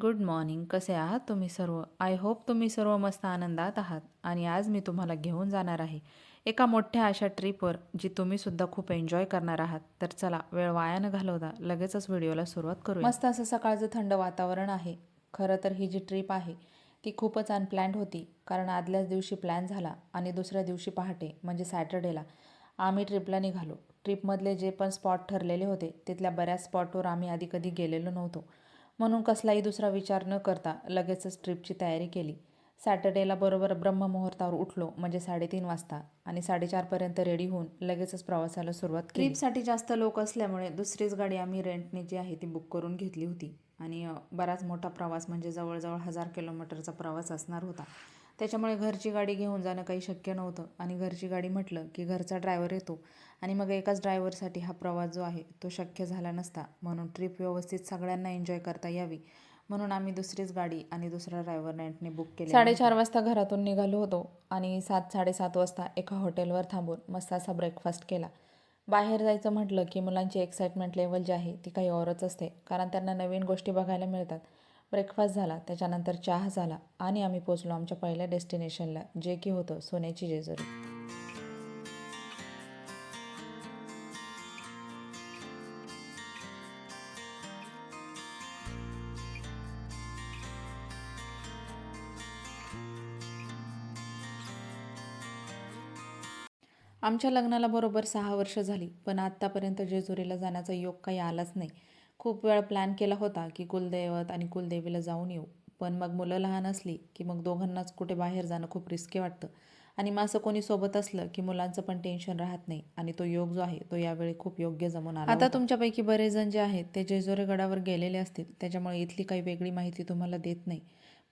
Good morning कसे आहात तुम्ही सर्व? आय होप तुम्ही सर्व मस्त आनंदात आहात. आणि आज मी तुम्हाला घेऊन जाणार आहे एका मोठ्या अशा ट्रिपवर जी तुम्ही सुद्धा खूप एन्जॉय करणार आहात. तर चला वेळ वाया न घालवता लगेचच व्हिडिओला सुरुवात करू मस्त असं सकाळचं थंड वातावरण आहे. खरं तर ही जी ट्रिप आहे ती खूपच अनप्लॅन्ड होती. कारण आदल्याच दिवशी प्लॅन झाला आणि दुसऱ्या दिवशी पहाटे म्हणजे सॅटर्डेला आम्ही ट्रिपला निघालो. ट्रिपमधले जे पण स्पॉट ठरलेले होते तिथल्या बऱ्याच स्पॉटवर आम्ही आधी कधी गेलेलो नव्हतो. म्हणून कसलाही दुसरा विचार न करता लगेचच ट्रिपची तयारी केली. सॅटर्डेला बरोबर ब्रह्ममुहूर्तावर उठलो म्हणजे साडेतीन वाजता आणि साडेचारपर्यंत रेडी होऊन लगेचच प्रवासाला सुरुवात केली. ट्रिपसाठी जास्त लोक असल्यामुळे दुसरीच गाडी आम्ही रेंटने जी आहे ती बुक करून घेतली होती. आणि बराच मोठा प्रवास म्हणजे जवळजवळ हजार किलोमीटरचा प्रवास असणार होता. त्याच्यामुळे घरची गाडी घेऊन जाणं काही शक्य नव्हतं. आणि घरची गाडी म्हटलं की घरचा ड्रायव्हर येतो. आणि मग एकाच ड्रायव्हरसाठी हा प्रवास जो आहे तो शक्य झाला नसता. म्हणून ट्रिप व्यवस्थित सगळ्यांना एन्जॉय करता यावी. म्हणून आम्ही दुसरीच गाडी आणि दुसरा ड्रायव्हर नाईटने बुक केली साडेचार वाजता घरातून निघालो होतो आणि सात साडेसात वाजता एका हॉटेलवर थांबून मस्त असा ब्रेकफास्ट केला. बाहेर जायचं म्हटलं की मुलांची एक्साइटमेंट लेवल जी आहे ती काही औरच असते कारण त्यांना नवीन गोष्टी बघायला मिळतात. ब्रेकफास्ट झाला त्याच्यानंतर चहा झाला आणि आम्ही पोचलो आमच्या पहिल्या डेस्टिनेशनला जे की होतं सोन्याची जेजुरी. आमच्या लग्नाला बरोबर सहा वर्ष झाली पण आत्तापर्यंत जेजुरीला जाण्याचा योग काही आलाच नाही. खूप वेळा प्लॅन केला होता की कुलदैवत आणि कुलदेवीला जाऊन येऊ पण मग मुलं लहान असली की मग दोघांनाच कुठे बाहेर जाणं खूप रिस्की वाटतं. आणि मग असं कोणी सोबत असलं की मुलांचं पण टेन्शन राहत नाही आणि तो योग जो आहे तो यावेळी खूप योग्य जमून आला आता तुमच्यापैकी बरेच जण जे आहेत ते जेजुरी गडावर गेलेले असतील त्याच्यामुळे इथली काही वेगळी माहिती तुम्हाला देत नाही.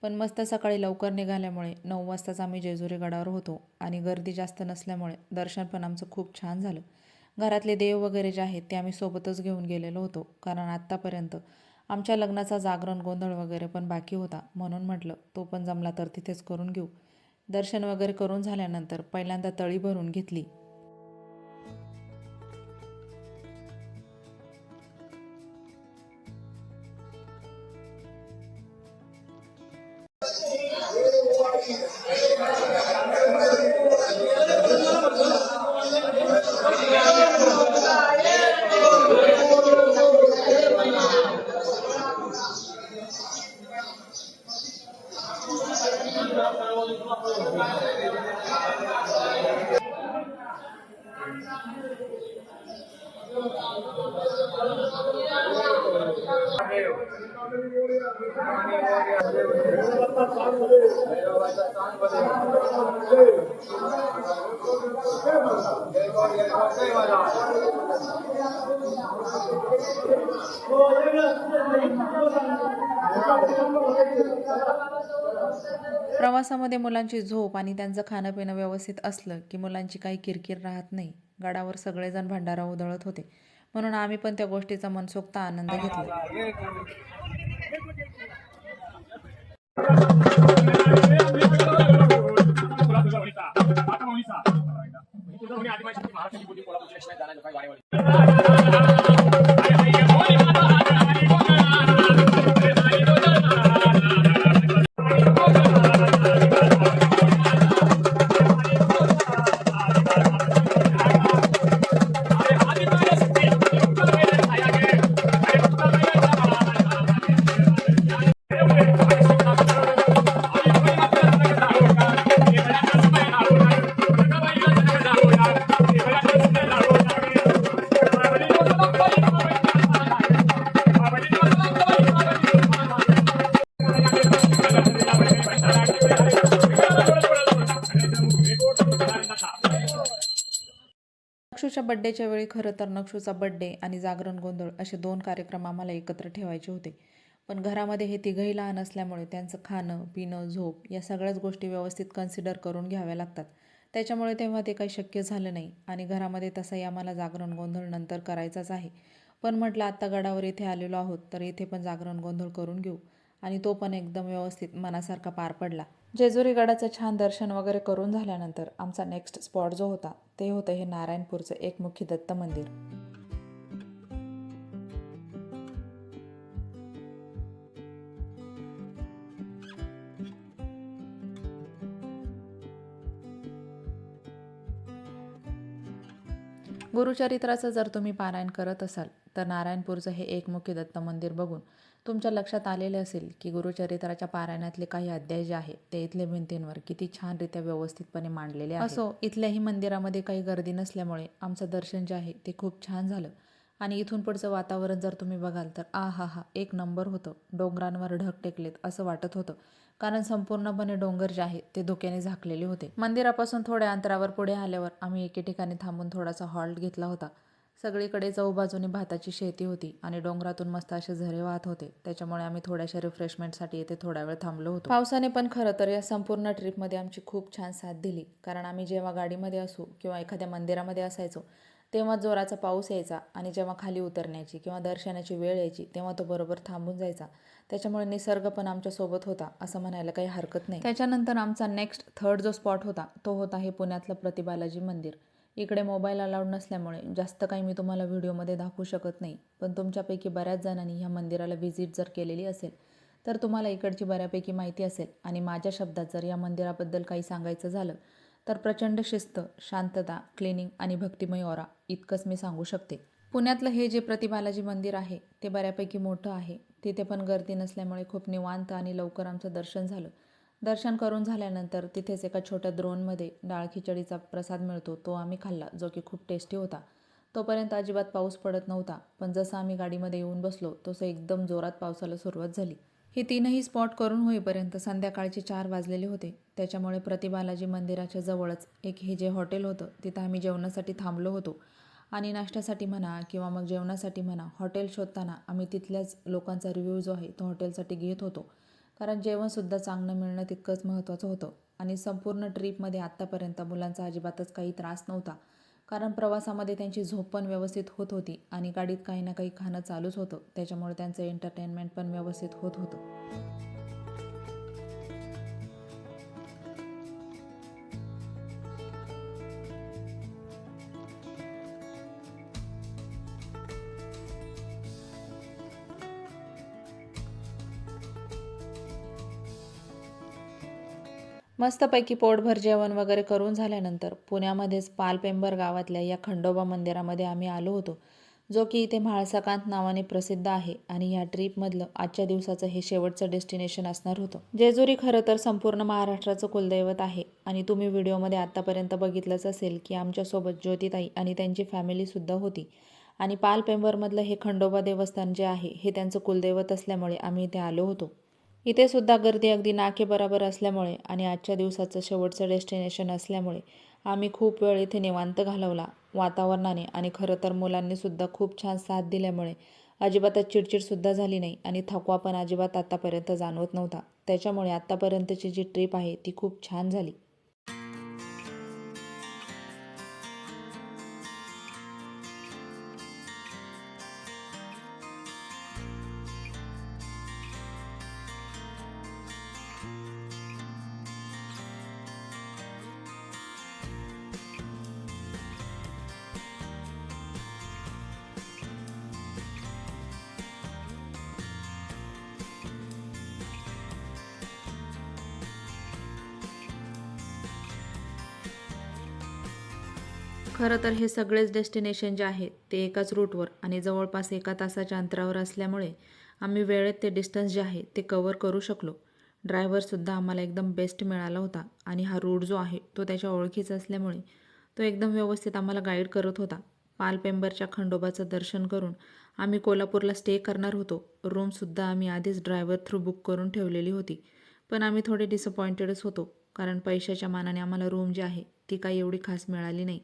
पण मस्त सकाळी लवकर निघाल्यामुळे नऊ वाजताच आम्ही जेजुरी गडावर होतो आणि गर्दी जास्त नसल्यामुळे दर्शन पण आमचं खूप छान झालं. घरातले देव वगैरे जे आहेत ते आम्ही सोबतच घेऊन गेलेलो होतो कारण आत्तापर्यंत आमच्या लग्नाचा जागरण गोंधळ वगैरे पण बाकी होता. म्हणून म्हटलं तो पण जमला तर तिथेच करून घेऊ. दर्शन वगैरे करून झाल्यानंतर पहिल्यांदा तळी भरून घेतली. Jesus. प्रवासामध्ये मुलांची झोप आणि त्यांचं खाणं पिणं व्यवस्थित असलं की मुलांची काही किरकिर राहत नाही. गडावर सगळेजण भंडारा उधळत होते. म्हणून आम्ही पण त्या गोष्टीचा मनसोक्त आनंद घेतला. बड्डेच्या वेळी खरं तर नक्षूचा बड्डे आणि जागरण गोंधळ असे दोन कार्यक्रम आम्हाला एकत्र ठेवायचे होते. पण घरामध्ये हे तिघही लहान असल्यामुळे त्यांचं खाणं पिणं झोप या सगळ्याच गोष्टी व्यवस्थित कन्सिडर करून घ्याव्या लागतात. त्याच्यामुळे तेव्हा ते काही शक्य झालं नाही आणि घरामध्ये तसंही आम्हाला जागरण गोंधळ नंतर करायचाच आहे. पण म्हटलं आत्ता गडावर इथे आलेलो आहोत तर इथे पण जागरण गोंधळ करून घेऊ. आणि तो पण एकदम व्यवस्थित मनासारखा पार पडला. जेजुरी गडाचं छान दर्शन वगैरे करून झाल्यानंतर आमचा नेक्स्ट स्पॉट जो होता ते होतं हे नारायणपूरचं एकमुखी दत्त मंदिर. गुरुचरित्राचं जर तुम्ही पारायण करत असाल तर नारायणपूरचं हे एकमुखी दत्त मंदिर बघून तुमच्या लक्षात आलेले असेल की गुरुचरित्राच्या पारायणातले काही अध्याय जे आहेत ते इथले भिंतींवर किती छानरित्या व्यवस्थितपणे मांडलेले आहे असो इथल्याही मंदिरामध्ये काही गर्दी नसल्यामुळे आमचं दर्शन जे आहे ते खूप छान झालं. आणि इथून पुढचं वातावरण जर तुम्ही बघाल तर आ हा हा एक नंबर होतं. डोंगरांवर ढग टेकलेत असं वाटत होतं. कारण संपूर्णपणे डोंगर जे आहे ते धुक्याने झाकलेले होते. मंदिरापासून थोड्या अंतरावर पुढे आल्यावर आम्ही एके ठिकाणी थांबून थोडासा हॉल्ट घेतला होता. सगळीकडे चौबाजूनी भाताची शेती होती आणि डोंगरातून मस्त असे झरे वाहत होते. त्याच्यामुळे आम्ही थोड्याशा रिफ्रेशमेंटसाठी येथे थोडा वेळ थांबलो होतो. पावसाने पण खरं तर या संपूर्ण ट्रिपमध्ये आमची खूप छान साथ दिली. कारण आम्ही जेव्हा गाडीमध्ये असू किंवा एखाद्या मंदिरामध्ये असायचो तेव्हा जोराचा पाऊस यायचा आणि जेव्हा खाली उतरण्याची किंवा दर्शनाची वेळ यायची तेव्हा तो बरोबर थांबून जायचा. त्याच्यामुळे निसर्ग पण आमच्यासोबत होता असं म्हणायला काही हरकत नाही. त्याच्यानंतर आमचा नेक्स्ट थर्ड जो स्पॉट होता तो होता हे पुण्यातलं प्रतिबालाजी मंदिर. इकडे मोबाईल अलाउड नसल्यामुळे जास्त काही मी तुम्हाला व्हिडिओमध्ये दाखवू शकत नाही. पण तुमच्यापैकी बऱ्याच जणांनी ह्या मंदिराला व्हिजिट जर केलेली असेल तर तुम्हाला इकडची बऱ्यापैकी माहिती असेल. आणि माझ्या शब्दात जर या मंदिराबद्दल काही सांगायचं झालं तर प्रचंड शिस्त शांतता क्लिनिंग आणि भक्तिमय ओरा इतकंच मी सांगू शकते. पुण्यातलं हे जे प्रतिबालाजी मंदिर आहे ते बऱ्यापैकी मोठं आहे. तिथे पण गर्दी नसल्यामुळे खूप निवांत आणि लवकर आमचं दर्शन झालं. दर्शन करून झाल्यानंतर तिथेच एका छोट्या द्रोणमध्ये डाळ खिचडीचा प्रसाद मिळतो तो आम्ही खाल्ला जो की खूप टेस्टी होता. तोपर्यंत अजिबात पाऊस पडत नव्हता पण जसं आम्ही गाडीमध्ये येऊन बसलो तसं एकदम जोरात पावसाला सुरुवात झाली. हे तीनही स्पॉट करून होईपर्यंत संध्याकाळचे चार वाजलेले होते. त्याच्यामुळे प्रतिबालाजी मंदिराच्या जवळच एक हे जे हॉटेल होतं तिथं आम्ही जेवणासाठी थांबलो होतो. आणि नाश्त्यासाठी म्हणा किंवा मग जेवणासाठी म्हणा हॉटेल शोधताना आम्ही तिथल्याच लोकांचा रिव्ह्यू जो आहे तो हॉटेलसाठी घेत होतो. कारण जेवणसुद्धा चांगलं मिळणं तितकंच महत्त्वाचं होतं. आणि संपूर्ण ट्रीपमध्ये आत्तापर्यंत मुलांचा अजिबातच काही त्रास नव्हता. कारण प्रवासामध्ये त्यांची झोप पण व्यवस्थित होत होती आणि गाडीत काही ना काही खाणं चालूच होतं. त्याच्यामुळे त्यांचं एंटरटेनमेंट पण व्यवस्थित होत होतं. मस्तपैकी पोटभर जेवण वगैरे करून झाल्यानंतर पुण्यामध्येच पालपेंबर गावातल्या या खंडोबा मंदिरामध्ये आम्ही आलो होतो जो की इथे म्हाळसाकांत नावाने प्रसिद्ध आहे आणि या ट्रीपमधलं आजच्या दिवसाचं हे शेवटचं डेस्टिनेशन असणार होतं. जेजुरी खरं तर संपूर्ण महाराष्ट्राचं कुलदैवत आहे आणि तुम्ही व्हिडिओमध्ये आत्तापर्यंत बघितलंच असेल की आमच्यासोबत ज्योतिताई आणि त्यांची फॅमिलीसुद्धा होती आणि पालपेंबरमधलं हे खंडोबा देवस्थान जे आहे हे त्यांचं कुलदैवत असल्यामुळे आम्ही इथे आलो होतो. इथे सुद्धा गर्दी अगदी नाकेबराबर असल्यामुळे आणि आजच्या दिवसाचं शेवटचं डेस्टिनेशन असल्यामुळे आम्ही खूप वेळ इथे निवांत घालवला. वातावरणाने आणि खरं तर मुलांनी सुद्धा खूप छान साथ दिल्यामुळे अजिबातच चिडचिडसुद्धा झाली नाही आणि थकवा पण अजिबात आत्तापर्यंत जाणवत नव्हता. त्याच्यामुळे आत्तापर्यंतची जी ट्रिप आहे ती खूप छान झाली. खरं तर हे सगळेच डेस्टिनेशन जे आहेत ते एकाच रूटवर आणि जवळपास एका तासाच्या अंतरावर असल्यामुळे आम्ही वेळेत ते डिस्टन्स जे आहे ते कवर करू शकलो. ड्रायव्हरसुद्धा आम्हाला एकदम बेस्ट मिळाला होता आणि हा रूट जो आहे तो त्याच्या ओळखीचा असल्यामुळे तो एकदम व्यवस्थित आम्हाला गाईड करत होता. पालपेंबरच्या खंडोबाचं दर्शन करून आम्ही कोल्हापूरला स्टे करणार होतो. रूमसुद्धा आम्ही आधीच ड्रायव्हर थ्रू बुक करून ठेवलेली होती. पण आम्ही थोडे डिसअपॉइंटेडच होतो कारण पैशाच्या मानाने आम्हाला रूम जी आहे ती काही एवढी खास मिळाली नाही.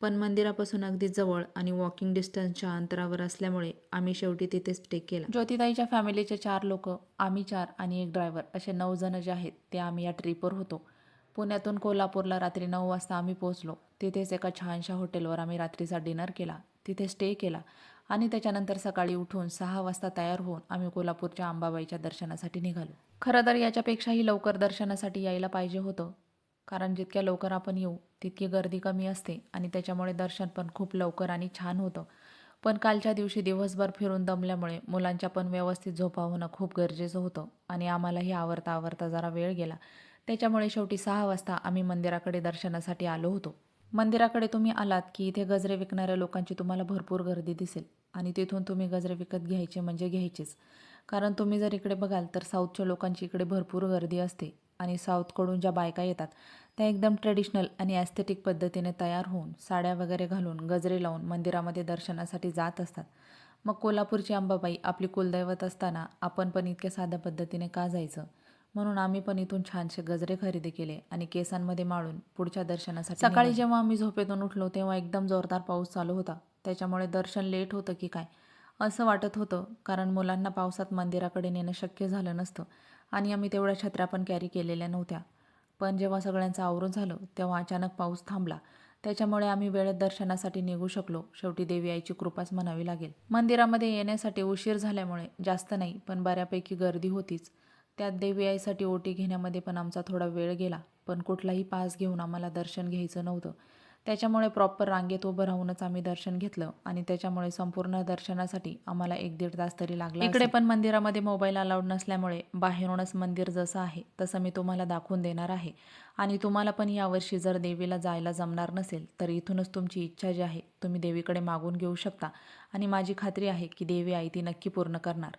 पण मंदिरापासून अगदी जवळ आणि वॉकिंग डिस्टन्सच्या अंतरावर असल्यामुळे आम्ही शेवटी तिथे स्टे केला. ज्योतिताईच्या फॅमिलीचे चार लोक आम्ही चार आणि एक ड्रायव्हर असे नऊ जण जे आहेत ते आम्ही या ट्रिपवर होतो. पुण्यातून कोल्हापूरला रात्री नऊ वाजता आम्ही पोहोचलो. तिथेच एका छानशा हॉटेलवर आम्ही रात्रीचा डिनर केला. तिथे स्टे केला. आणि त्याच्यानंतर सकाळी उठून सहा वाजता तयार होऊन आम्ही कोल्हापूरच्या अंबाबाईच्या दर्शनासाठी निघालो. खरं तर याच्यापेक्षाही लवकर दर्शनासाठी यायला पाहिजे होतं. कारण जितक्या लवकर आपण येऊ तितकी गर्दी कमी असते आणि त्याच्यामुळे दर्शन पण खूप लवकर आणि छान होतं. पण कालच्या दिवशी दिवसभर फिरून दमल्यामुळे मुलांच्या पण व्यवस्थित झोपा होणं खूप गरजेचं होतं आणि आम्हालाही आवरता आवरता जरा वेळ गेला. त्याच्यामुळे शेवटी सहा वाजता आम्ही मंदिराकडे दर्शनासाठी आलो होतो. मंदिराकडे तुम्ही आलात की इथे गजरे विकणाऱ्या लोकांची तुम्हाला भरपूर गर्दी दिसेल आणि तिथून तुम्ही गजरे विकत घ्यायचे म्हणजे घ्यायचेच. कारण तुम्ही जर इकडे बघाल तर साऊथच्या लोकांची इकडे भरपूर गर्दी असते. आणि साऊथकडून ज्या बायका येतात त्या एकदम ट्रेडिशनल आणि ॲस्थेटिक पद्धतीने तयार होऊन साड्या वगैरे घालून गजरे लावून मंदिरामध्ये दर्शनासाठी जात असतात. मग कोल्हापूरची अंबाबाई आपली कुलदैवत असताना आपण पण इतक्या साध्या पद्धतीने का जायचं? म्हणून आम्ही पण इथून छानसे गजरे खरेदी केले आणि केसांमध्ये माळून पुढच्या दर्शनासाठी सकाळी जेव्हा आम्ही झोपेतून उठलो तेव्हा एकदम जोरदार पाऊस चालू होता. त्याच्यामुळे दर्शन लेट होतं की काय? असं वाटत होतं कारण मुलांना पावसात मंदिराकडे नेणं शक्य झालं नसतं. आणि आम्ही तेवढ्या छत्र्या पण कॅरी केलेल्या नव्हत्या. पण जेव्हा सगळ्यांचं आवरून झालं तेव्हा अचानक पाऊस थांबला. त्याच्यामुळे आम्ही वेळेत दर्शनासाठी निघू शकलो. शेवटी देवी आईची कृपाच म्हणावी लागेल. मंदिरामध्ये येण्यासाठी उशीर झाल्यामुळे जास्त नाही पण बऱ्यापैकी गर्दी होतीच. त्यात देवी आईसाठी ओटी घेण्यामध्ये पण आमचा थोडा वेळ गेला पण कुठलाही पास घेऊन आम्हाला दर्शन घ्यायचं नव्हतं. त्याच्यामुळे प्रॉपर रांगेत उभं राहूनच आम्ही दर्शन घेतलं आणि त्याच्यामुळे संपूर्ण दर्शनासाठी आम्हाला एक दीड तास तरी लागला इकडे पण मंदिरामध्ये मोबाईल अलाउड नसल्यामुळे बाहेरूनच मंदिर जसं आहे तसं मी तुम्हाला दाखवून देणार आहे. आणि तुम्हाला पण यावर्षी जर देवीला जायला जमणार नसेल तर इथूनच तुमची इच्छा जी आहे तुम्ही देवीकडे मागून घेऊ शकता. आणि माझी खात्री आहे की देवी आई ती नक्की पूर्ण करणार.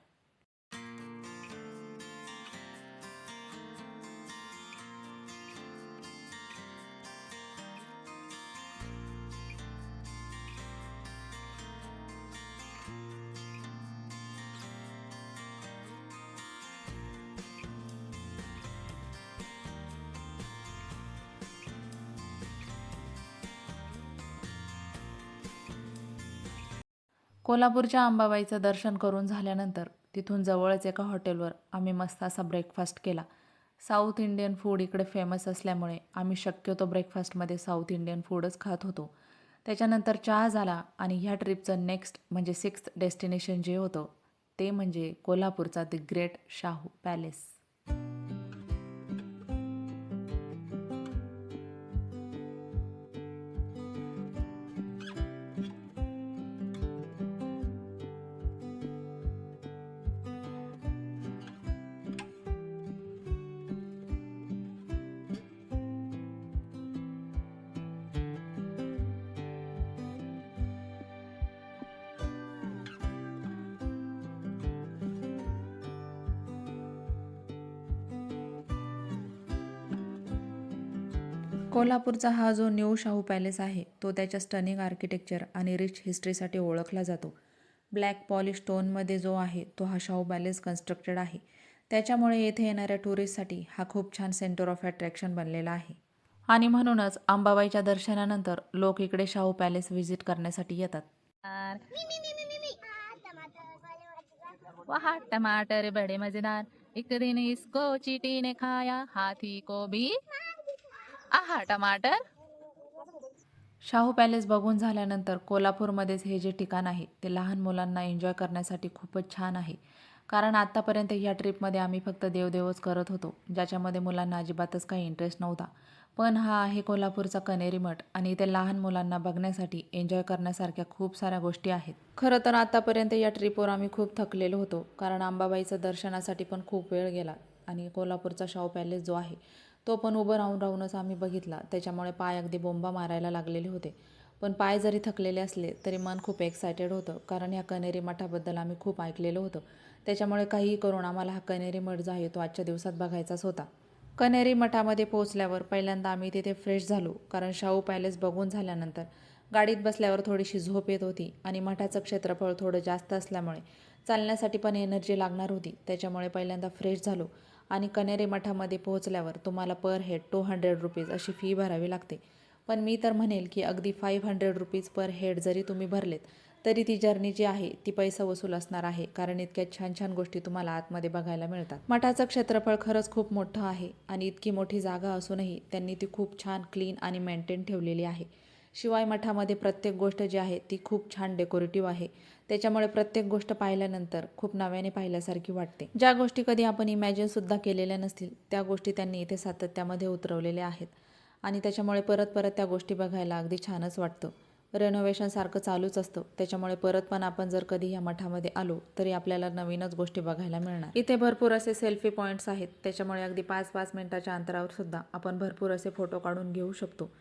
कोल्हापूरच्या अंबाबाईचं दर्शन करून झाल्यानंतर तिथून जवळच एका हॉटेलवर आम्ही मस्त असा ब्रेकफास्ट केला. साऊथ इंडियन फूड इकडे फेमस असल्यामुळे आम्ही शक्यतो ब्रेकफास्टमध्ये साऊथ इंडियन फूडच खात होतो. त्याच्यानंतर चहा झाला आणि ह्या ट्रिपचं नेक्स्ट म्हणजे सिक्स्थ डेस्टिनेशन जे होतं ते म्हणजे कोल्हापूरचा द ग्रेट शाहू पॅलेस कोल्हापूरचा हा जो न्यू शाहू पॅलेस आहे तो त्याच्या स्टनिंग आर्किटेक्चर आणि रिच हिस्ट्रीसाठी ओळखला जातो. ब्लॅक पॉलिश स्टोनमध्ये जो आहे तो हा शाहू पॅलेस कन्स्ट्रक्टेड आहे. त्याच्यामुळे येथे येणाऱ्या टुरिस्टसाठी हा खूप छान सेंटर ऑफ अट्रॅक्शन बनलेला आहे. आणि म्हणूनच अंबाबाईच्या दर्शनानंतर लोक इकडे शाहू पॅलेस व्हिजिट करण्यासाठी येतात. वहा टमाटर बड़े मजेदार. एक दिन इसको चीटी ने खाया हाथी को भी. आहा टमाटर? शाहू पॅलेस बघून झाल्यानंतर कोल्हापूरमध्येच हे जे ठिकाण आहे ते लहान मुलांना एन्जॉय करण्यासाठी खूपच छान आहे. कारण आत्तापर्यंत ह्या ट्रिपमध्ये आम्ही फक्त देवदेवच करत होतो ज्याच्यामध्ये मुलांना अजिबातच काही इंटरेस्ट नव्हता. पण हा आहे कोल्हापूरचा कनेरी मठ आणि इथे लहान मुलांना बघण्यासाठी एन्जॉय करण्यासारख्या खूप साऱ्या गोष्टी आहेत. खरं तर आत्तापर्यंत या ट्रिपवर आम्ही खूप थकलेलो होतो कारण अंबाबाईचं दर्शनासाठी पण खूप वेळ गेला आणि कोल्हापूरचा शाहू पॅलेस जो आहे तो पण उभं राहून राहूनच आम्ही बघितला. त्याच्यामुळे पाय अगदी बोंबा मारायला लागलेले होते. पण पाय जरी थकलेले असले तरी मन खूप एक्सायटेड होतं. कारण ह्या कनेरी मठाबद्दल आम्ही खूप ऐकलेलं होतं. त्याच्यामुळे काहीही करून आम्हाला हा कनेरी मठ जो आहे तो आजच्या दिवसात बघायचाच होता. कनेरी मठामध्ये पोहोचल्यावर पहिल्यांदा आम्ही तिथे फ्रेश झालो. कारण शाहू पॅलेस बघून झाल्यानंतर गाडीत बसल्यावर थोडीशी झोप येत होती आणि मठाचं क्षेत्रफळ थोडं जास्त असल्यामुळे चालण्यासाठी पण एनर्जी लागणार होती. त्याच्यामुळे पहिल्यांदा फ्रेश झालो. आणि कनेरी मठामध्ये पोहोचल्यावर तुम्हाला per head two hundred rupees अशी फी भरावी लागते. पण मी तर म्हणेल की अगदी five hundred rupees per head जरी तुम्ही भरलेत तरी ती जर्नी जी आहे ती पैसा वसूल असणार आहे कारण इतक्या छान छान गोष्टी तुम्हाला आतमध्ये बघायला मिळतात. मठाचं क्षेत्रफळ खरंच खूप मोठं आहे आणि इतकी मोठी जागा असूनही त्यांनी ती खूप छान क्लीन आणि मेंटेन ठेवलेली आहे. शिवाय मठामध्ये प्रत्येक गोष्ट जी आहे ती खूप छान डेकोरेटिव्ह आहे. त्याच्यामुळे प्रत्येक गोष्ट पाहिल्यानंतर खूप नव्याने पाहिल्यासारखी वाटते. ज्या गोष्टी कधी आपण इमॅजिनसुद्धा केलेल्या नसतील त्या गोष्टी त्यांनी इथे सातत्यामध्ये उतरवलेल्या आहेत. आणि त्याच्यामुळे परत परत त्या गोष्टी बघायला अगदी छानच वाटतं. रेनोव्हेशनसारखं चालूच असतं. त्याच्यामुळे परत पण आपण जर कधी या मठामध्ये आलो तरी आपल्याला नवीनच गोष्टी बघायला मिळणार. इथे भरपूर असे सेल्फी पॉईंट्स आहेत. त्याच्यामुळे अगदी पाच पाच मिनिटाच्या अंतरावर सुद्धा आपण भरपूर असे फोटो काढून घेऊ शकतो.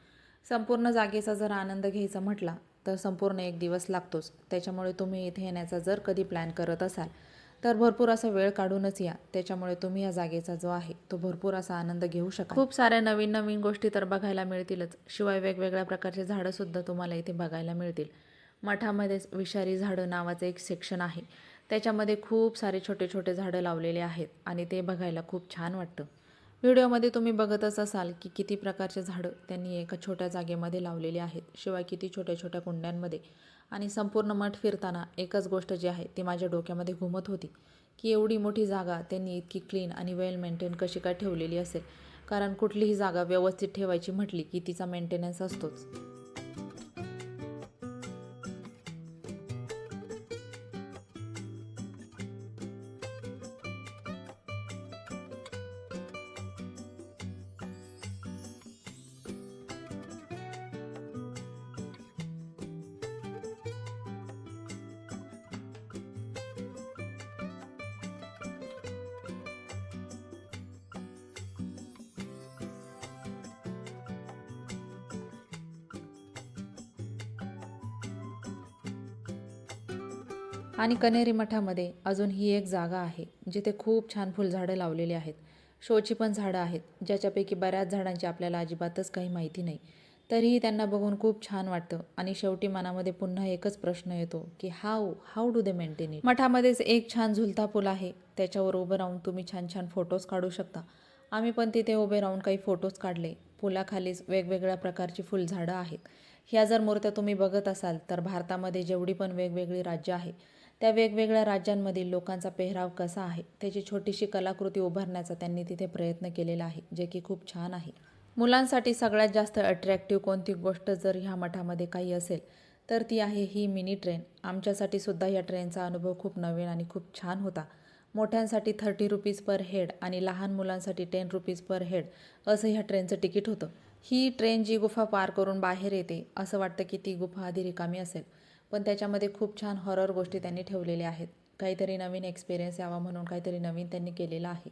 संपूर्ण जागेचा जर आनंद घ्यायचा म्हटला तर संपूर्ण एक दिवस लागतोच. त्याच्यामुळे तुम्ही इथे येण्याचा जर कधी प्लॅन करत असाल तर भरपूर असा वेळ काढूनच या. त्याच्यामुळे तुम्ही या जागेचा जो आहे तो भरपूर असा आनंद घेऊ शकता खूप साऱ्या नवीन नवीन गोष्टी तर बघायला मिळतीलच. शिवाय वेगवेगळ्या प्रकारचे झाडंसुद्धा तुम्हाला इथे बघायला मिळतील. मठामध्येच विषारी झाडं नावाचं एक सेक्शन आहे. त्याच्यामध्ये खूप सारे छोटे छोटे झाडं लावलेले आहेत आणि ते बघायला खूप छान वाटतं. व्हिडिओमध्ये तुम्ही बघतच असाल की किती प्रकारचे झाडं त्यांनी एका छोट्या जागेमध्ये लावलेली आहेत शिवाय किती छोट्या छोट्या कुंड्यांमध्ये. आणि संपूर्ण मठ फिरताना एकच गोष्ट जी आहे ती माझ्या डोक्यामध्ये घुमत होती की एवढी मोठी जागा त्यांनी इतकी क्लीन आणि वेल मेंटेन कशी काय ठेवलेली असेल? कारण कुठलीही जागा व्यवस्थित ठेवायची म्हटली की तिचा मेंटेनन्स असतोच. आणि कनेरी मठामध्ये अजून ही एक जागा आहे जिथे खूप छान फुलझाडं लावलेली आहेत. शोची पण झाडं आहेत ज्याच्यापैकी बऱ्याच झाडांची आपल्याला अजिबातच काही माहिती नाही. तरीही त्यांना बघून खूप छान वाटतं आणि शेवटी मनामध्ये पुन्हा एकच प्रश्न येतो की how how do they maintain it? मठामध्येच एक छान झुलता पूल आहे. त्याच्यावर उभं राहून तुम्ही छान छान फोटोज काढू शकता. आम्ही पण तिथे उभे राहून काही फोटोज काढले. पुलाखालीच वेगवेगळ्या प्रकारची फुलझाडं आहेत. ह्या जर मूर्त्या तुम्ही बघत असाल तर भारतामध्ये जेवढी पण वेगवेगळी राज्य आहे त्या वेगवेगळ्या राज्यांमधील लोकांचा पेहराव कसा आहे त्याची छोटीशी कलाकृती उभारण्याचा त्यांनी तिथे प्रयत्न केलेला आहे जे की खूप छान आहे. मुलांसाठी सगळ्यात जास्त अट्रॅक्टिव्ह कोणती गोष्ट जर ह्या मठामध्ये काही असेल तर ती आहे ही मिनी ट्रेन आमच्यासाठी सुद्धा या ट्रेनचा अनुभव खूप नवीन आणि खूप छान होता. मोठ्यांसाठी थर्टी रुपीज पर हेड आणि लहान मुलांसाठी टेन रुपीज पर हेड असं ह्या ट्रेनचं तिकीट होतं. ही ट्रेन जी गुफा पार करून बाहेर येते असं वाटतं की ती गुफा आधी रिकामी असेल. पण त्याच्यामध्ये खूप छान हॉरर गोष्टी त्यांनी ठेवलेल्या आहेत. काहीतरी नवीन एक्सपिरियन्स यावा म्हणून काहीतरी नवीन त्यांनी केलेलं आहे.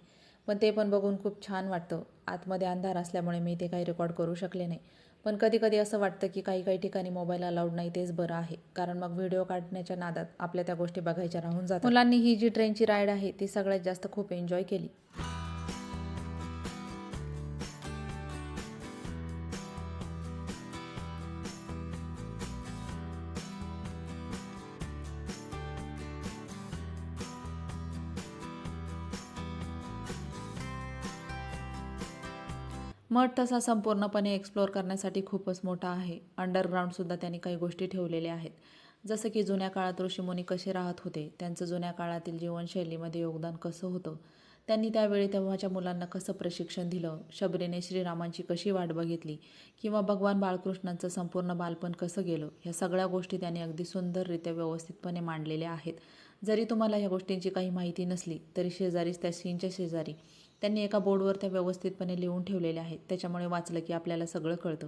पण ते पण बघून खूप छान वाटतं. आतमध्ये अंधार असल्यामुळे मी ते काही रेकॉर्ड करू शकले नाही. पण कधी कधी असं वाटतं की काही काही ठिकाणी मोबाईल अलाउड नाही तेच बरं आहे. कारण मग व्हिडिओ काढण्याच्या नादात आपल्या त्या गोष्टी बघायच्या राहून जातात. मुलांनी ही जी ट्रेनची राईड आहे ती सगळ्यात जास्त खूप एन्जॉय केली. मठ तसा संपूर्णपणे एक्सप्लोअर करण्यासाठी खूपच मोठा आहे. अंडरग्राऊंडसुद्धा त्यांनी काही गोष्टी ठेवलेल्या आहेत. जसं की जुन्या काळात ऋषीमुनी कसे राहत होते त्यांचं जुन्या काळातील जीवनशैलीमध्ये योगदान कसं होतं त्यांनी त्यावेळी तेव्हाच्या मुलांना कसं प्रशिक्षण दिलं शबरीने श्रीरामांची कशी वाट बघितली किंवा भगवान बाळकृष्णांचं संपूर्ण बालपण कसं गेलं ह्या सगळ्या गोष्टी त्यांनी अगदी सुंदररित्या व्यवस्थितपणे मांडलेल्या आहेत. जरी तुम्हाला ह्या गोष्टींची काही माहिती नसली तरी शेजारीच त्या सीनच्या शेजारी त्यांनी एका बोर्डवर त्या व्यवस्थितपणे लिहून ठेवलेल्या आहेत. त्याच्यामुळे वाचलं की आपल्याला सगळं कळतं.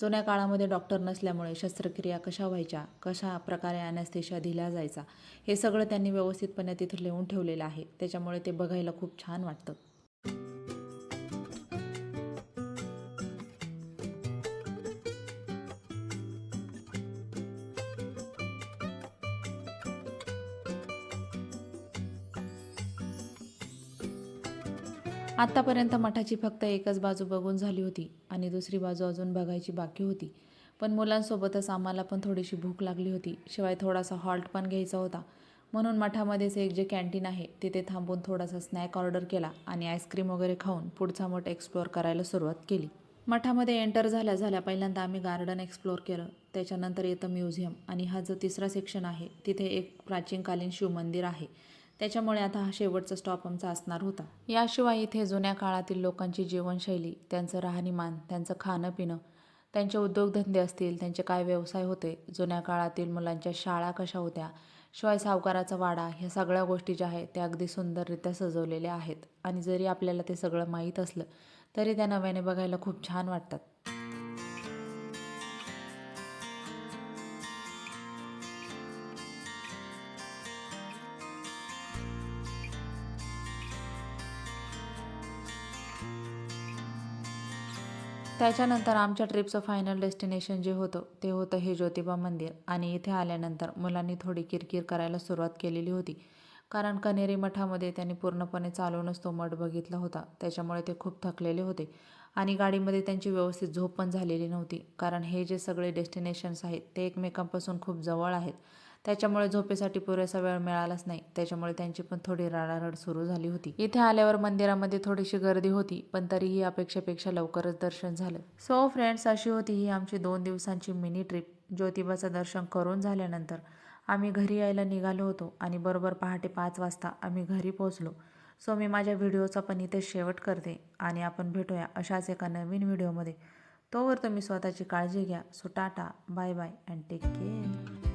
जुन्या काळामध्ये डॉक्टर नसल्यामुळे शस्त्रक्रिया कशा व्हायच्या? कशा प्रकारे ॲनेस्थेशिया दिला जायचा? हे सगळं त्यांनी व्यवस्थितपणे तिथं लिहून ठेवलेलं आहे. त्याच्यामुळे ते बघायला खूप छान वाटतं. आत्तापर्यंत मठाची फक्त एकच बाजू बघून झाली होती आणि दुसरी बाजू अजून बघायची बाकी होती. पण मुलांसोबतच आम्हाला पण थोडीशी भूक लागली होती. शिवाय थोडासा हॉल्ट पण घ्यायचा होता. म्हणून मठामध्येच एक जे कॅन्टीन आहे तिथे थांबून थोडासा स्नॅक ऑर्डर केला आणि आईस्क्रीम वगैरे खाऊन पुढचा मठ एक्सप्लोअर करायला सुरुवात केली. मठामध्ये एंटर झाल्या झाल्या पहिल्यांदा आम्ही गार्डन एक्सप्लोअर केलं. त्याच्यानंतर येतं म्युझियम आणि हा जो तिसरा सेक्शन आहे तिथे एक प्राचीनकालीन शिवमंदिर आहे. त्याच्यामुळे आता हा शेवटचा स्टॉप आमचा असणार होता. याशिवाय इथे जुन्या काळातील लोकांची जीवनशैली त्यांचं राहणीमान त्यांचं खाणं पिणं त्यांचे उद्योगधंदे असतील त्यांचे काय व्यवसाय होते जुन्या काळातील मुलांच्या शाळा कशा होत्या शिवाय सावकाराचा वाडा ह्या सगळ्या गोष्टी ज्या आहेत त्या अगदी सुंदररित्या सजवलेल्या आहेत. आणि जरी आपल्याला ते सगळं माहीत असलं तरी त्या नव्याने बघायला खूप छान वाटतात. त्याच्यानंतर आमच्या ट्रिपचं फायनल डेस्टिनेशन जे होतं ते होतं हे ज्योतिबा मंदिर. आणि इथे आल्यानंतर मुलांनी थोडी किरकिर करायला सुरुवात केलेली होती. कारण कनेरी मठामध्ये त्यांनी पूर्णपणे चालवूनच तो मठ बघितला होता. त्याच्यामुळे ते खूप थकलेले होते. आणि गाडीमध्ये त्यांची व्यवस्थित झोप पण झालेली नव्हती. कारण हे जे सगळे डेस्टिनेशन्स आहेत ते एकमेकांपासून खूप जवळ आहेत. त्याच्यामुळे झोपेसाठी पुरेसा वेळ मिळालाच नाही. त्याच्यामुळे त्यांची पण थोडी राडारड सुरू झाली होती. इथे आल्यावर मंदिरामध्ये थोडीशी गर्दी होती पण तरीही अपेक्षेपेक्षा लवकरच दर्शन झालं. सो फ्रेंड्स अशी होती ही आमची दोन दिवसांची मिनी ट्रिप ज्योतिबाचं दर्शन करून झाल्यानंतर आम्ही घरी यायला निघालो होतो आणि बरोबर पहाटे पाच वाजता आम्ही घरी पोहोचलो. सो मी माझ्या व्हिडिओचा पण इथे शेवट करते आणि आपण भेटूया अशाच एका नवीन व्हिडिओमध्ये. तोवर तुम्ही स्वतःची काळजी घ्या. So tata bye bye and take care